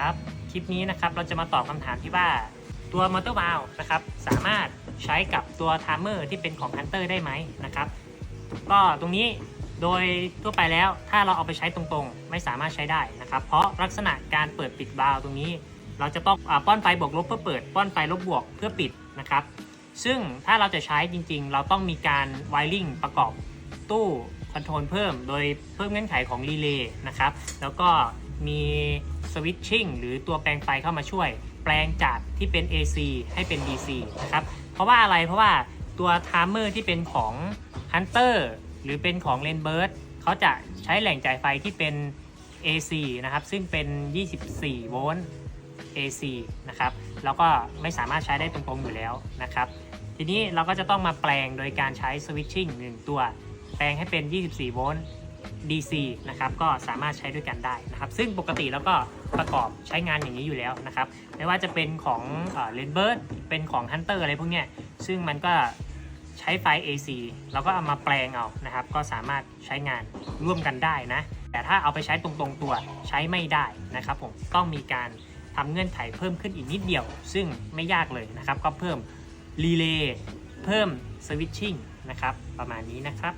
ครับ คลิปนี้นะครับเราจะมาตอบคำถามที่ว่าตัวมอเตอร์วาลนะครับสามารถใช้กับตัวไทม์เมอร์ที่เป็นของ Hunter ได้ไหมนะครับ ก็ตรงนี้โดยทั่วไปแล้วถ้าเราเอาไปใช้ตรงๆ ไม่สามารถใช้ได้นะครับ เพราะลักษณะการเปิดปิดวาล์วตรงนี้ เราจะต้องอป้อนไฟบวกลบเพื่อเปิด ป้อนไฟลบบวกเพื่อปิดนะครับ ซึ่งถ้าเราจะใช้จริงๆ เราต้องมีการไวริงประกอบตู้คอนโทรลเพิ่ม โดยเพิ่มเงื่อนไขของรีเลย์นะครับ แล้วก็มี สวิตชิ่งหรือตัวแปลงไฟเข้ามาช่วย แปลงจากที่เป็น AC ให้เป็น DC นะครับ เพราะว่าอะไรเพราะว่าตัวไทม์เมอร์ที่เป็นของ Hunter หรือเป็นของ r a n b i r d เขาจะใช้แหล่งจ่ายไฟที่เป็น AC นะครับ ซึ่งเป็น 24 โวลต์ AC นะครับ แล้วก็ไม่สามารถใช้ได้ตรงๆอยู่แล้วนะครับ ทีนี้เราก็จะต้องมาแปลงโดยการใช้สวิตชิ่งหนึ่งตัว แปลงให้เป็น 24 โวลต์ DC นะครับก็สามารถใช้ด้วยกันได้นะครับ ซึ่งปกติแล้วก็ประกอบใช้งานอย่างนี้อยู่แล้วนะครับ ไม่ว่าจะเป็นของเลนเบิร์ดเป็นของ Hunter อะไรพวกเนี้ยซึ่งมันก็ใช้ไฟ AC เราก็เอามาแปลงเอานะครับ ก็สามารถใช้งานร่วมกันได้นะ แต่ถ้าเอาไปใช้ตรงๆตัวใช้ไม่ได้นะครับผมต้องมีการทำเงื่อนไขเพิ่มขึ้นอีกนิดเดียว ซึ่งไม่ยากเลยนะครับ ก็เพิ่มรีเลย์เพิ่มสวิตชิ่งนะครับ ประมาณนี้นะครับ